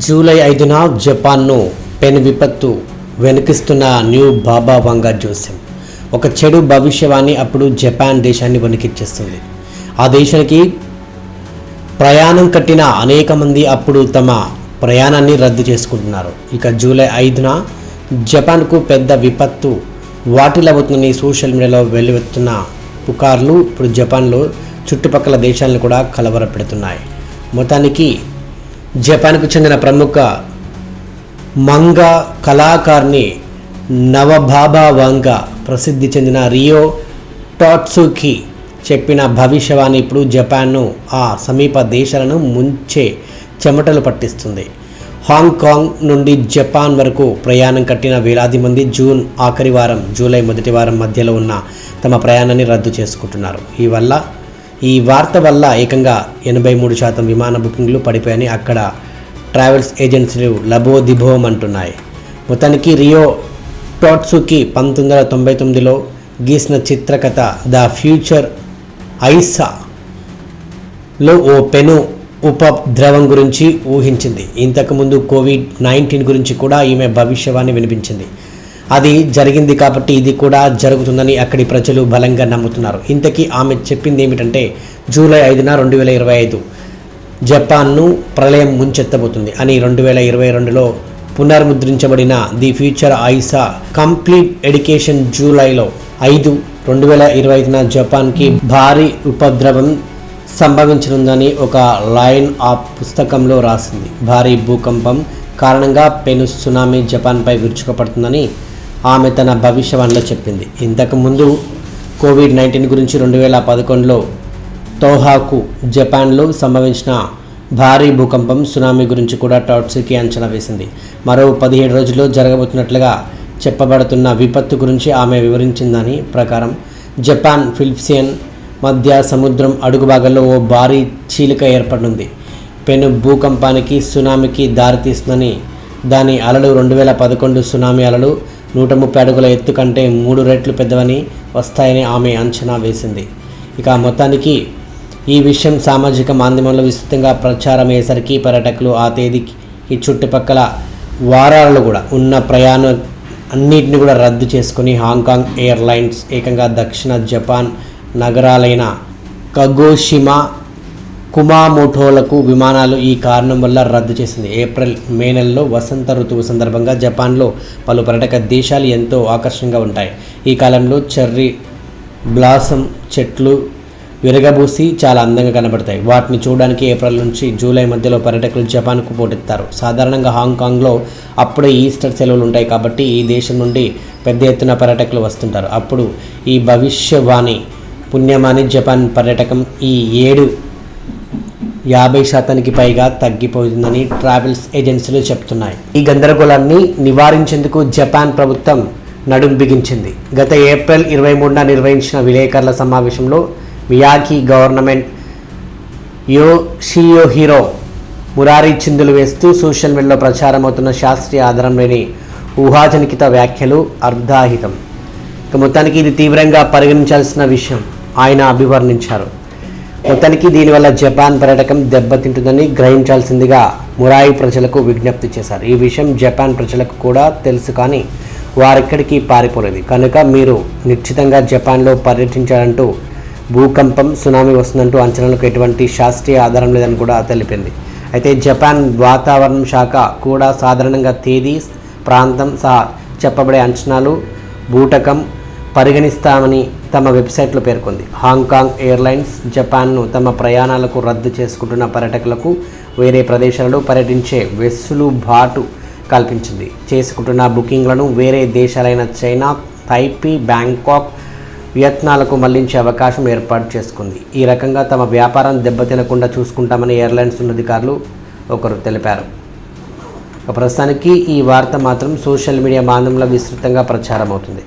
July ఐదున జపాన్ను పెను విపత్తు వెనుకిస్తున్న న్యూ బాబా వంగా జోసెం ఒక చెడు భవిష్యవాణి అప్పుడు జపాన్ దేశాన్ని వణికిచ్చేస్తుంది. ఆ దేశానికి ప్రయాణం కట్టిన అనేక మంది అప్పుడు తమ ప్రయాణాన్ని రద్దు చేసుకుంటున్నారు. ఇక జూలై ఐదున జపాన్కు పెద్ద విపత్తు వాటిల్లబోతుందని సోషల్ మీడియాలో వెలువెత్తున్న పుకార్లు ఇప్పుడు జపాన్లో చుట్టుపక్కల దేశాలను కూడా కలవరపెడుతున్నాయి. మొత్తానికి జపాన్కు చెందిన ప్రముఖ మంగా కళాకారిణి నవబాబా వంగా ప్రసిద్ధి చెందిన రియో టాట్సుకి చెప్పిన భవిష్యవాణి ఇప్పుడు జపాన్ను ఆ సమీప దేశాలను ముంచే చెమటలు పట్టిస్తుంది. హాంకాంగ్ నుండి జపాన్ వరకు ప్రయాణం కట్టిన వేలాది మంది జూన్ ఆఖరి వారం జూలై మొదటి వారం మధ్యలో ఉన్న తమ ప్రయాణాన్ని రద్దు చేసుకుంటున్నారు. ఈ వల్ల ఈ వార్త వల్ల ఏకంగా ఎనభై మూడు శాతం విమాన బుకింగ్లు పడిపోయాయని అక్కడ ట్రావెల్స్ ఏజెన్సీలు లబోదిబోం అంటున్నాయి. మొత్తానికి రియో టోట్సుకి పంతొమ్మిది వందల తొంభై తొమ్మిదిలో గీసిన చిత్రకథ ద ఫ్యూచర్ ఐసాలో ఓ పెను ఉపద్రవం గురించి ఊహించింది. ఇంతకుముందు కోవిడ్ నైన్టీన్ గురించి కూడా ఈమె భవిష్యవాణి వినిపించింది. అది జరిగింది కాబట్టి ఇది కూడా జరుగుతుందని అక్కడి ప్రజలు బలంగా నమ్ముతున్నారు. ఇంతకీ ఆమె చెప్పింది ఏమిటంటే జూలై ఐదున రెండు వేల ఇరవై ఐదు జపాన్ను ప్రళయం ముంచెత్తబోతుంది అని రెండు వేల ఇరవై రెండులో పునర్ముద్రించబడిన ది ఫ్యూచర్ ఐసా కంప్లీట్ ఎడ్యుకేషన్ జూలైలో ఐదు రెండు వేల ఇరవై ఐదున జపాన్కి భారీ ఉపద్రవం సంభవించనుందని ఒక లైన్ ఆ పుస్తకంలో రాసింది. భారీ భూకంపం కారణంగా పెను సునామీ జపాన్పై విరుచుకుపడుతుందని ఆమె తన భవిష్యవాణిలో చెప్పింది. ఇంతకుముందు కోవిడ్ నైన్టీన్ గురించి రెండు వేల పదకొండులో తోహాకు జపాన్లో సంభవించిన భారీ భూకంపం సునామీ గురించి కూడా టాట్సీకి అంచనా వేసింది. మరో పదిహేడు రోజుల్లో జరగబోతున్నట్లుగా చెప్పబడుతున్న విపత్తు గురించి ఆమె వివరించిందని ప్రకారం జపాన్ ఫిలిప్సియన్ మధ్య సముద్రం అడుగు భాగంలో ఓ భారీ చీలిక ఏర్పడింది. పెను భూకంపానికి సునామీకి దారితీస్తుందని దాని అలలు రెండు వేల పదకొండు సునామీ అలలు నూట ముప్పై అడుగుల ఎత్తు కంటే మూడు రెట్లు పెద్దవని వస్తాయని ఆమె అంచనా వేసింది. ఇక మొత్తానికి ఈ విషయం సామాజిక మాధ్యమంలో విస్తృతంగా ప్రచారం అయ్యేసరికి పర్యాటకులు ఆ తేదీకి ఈ చుట్టుపక్కల వారాలు కూడా ఉన్న ప్రయాణ అన్నిటిని కూడా రద్దు చేసుకుని హాంకాంగ్ ఎయిర్లైన్స్ ఏకంగా దక్షిణ జపాన్ నగరాలైన కగోషిమా కుమామోటోలకు విమానాలు ఈ కారణం వల్ల రద్దు చేసింది. ఏప్రిల్ మే నెలలో వసంత ఋతువు సందర్భంగా జపాన్లో పలు పర్యాటక దేశాలు ఎంతో ఆకర్షణగా ఉంటాయి. ఈ కాలంలో చెర్రీ బ్లాసమ్ చెట్లు విరగబూసి చాలా అందంగా కనబడతాయి. వాటిని చూడడానికి ఏప్రిల్ నుంచి జూలై మధ్యలో పర్యాటకులు జపాన్కు పోటెత్తారు. సాధారణంగా హాంకాంగ్లో అప్పుడే ఈస్టర్ సెలవులు ఉంటాయి కాబట్టి ఈ దేశం నుండి పెద్ద ఎత్తున పర్యాటకులు వస్తుంటారు. అప్పుడు ఈ భవిష్యవాణి పుణ్యమాని జపాన్ పర్యాటకం ఈ ఏడు యాభై శాతానికి పైగా తగ్గిపోతుందని ట్రావెల్స్ ఏజెన్సీలు చెప్తున్నాయి. ఈ గందరగోళాన్ని నివారించేందుకు జపాన్ ప్రభుత్వం నడుం బిగించింది. గత ఏప్రిల్ ఇరవై మూడున నిర్వహించిన విలేకరుల సమావేశంలో మియాకి గవర్నమెంట్ యో షియో హీరో మురారి చిందులు వేస్తూ సోషల్ మీడియాలో ప్రచారం అవుతున్న శాస్త్రీయ ఆధారం లేని ఊహాజనికిత వ్యాఖ్యలు అర్ధాహితం. ఇక మొత్తానికి ఇది తీవ్రంగా పరిగణించాల్సిన విషయం. ఆయన అభివర్ణించారు. మొత్తానికి దీనివల్ల జపాన్ పర్యాటకం దెబ్బతింటుందని గ్రహించాల్సిందిగా మురాయి ప్రజలకు విజ్ఞప్తి చేశారు. ఈ విషయం జపాన్ ప్రజలకు కూడా తెలుసు కానీ వారెక్కడికి పారిపోలేదు. కనుక మీరు నిశ్చితంగా జపాన్లో పర్యటించాలంటూ భూకంపం సునామీ వస్తుందంటూ అంచనాలకు ఎటువంటి శాస్త్రీయ ఆధారం లేదని కూడా తెలిపింది. అయితే జపాన్ వాతావరణం శాఖ కూడా సాధారణంగా తేదీ ప్రాంతం సహా చెప్పబడే అంచనాలు బూటకం పరిగణిస్తామని తమ వెబ్సైట్లో పేర్కొంది. హాంకాంగ్ ఎయిర్లైన్స్ జపాన్ను తమ ప్రయాణాలకు రద్దు చేసుకుంటున్న పర్యాటకులకు వేరే ప్రదేశాలలో పర్యటించే వెసులుబాటు కల్పించింది. చేసుకుంటున్న బుకింగ్లను వేరే దేశాలైన చైనా తైపీ బ్యాంకాక్ వియత్నాలకు మళ్ళించే అవకాశం ఏర్పాటు చేసుకుంది. ఈ రకంగా తమ వ్యాపారం దెబ్బతినకుండా చూసుకుంటామని ఎయిర్లైన్స్ ఉన్నధికారులు ఒకరు తెలిపారు. ప్రస్తుతానికి ఈ వార్త మాత్రం సోషల్ మీడియా మాధ్యమంలో విస్తృతంగా ప్రచారం అవుతుంది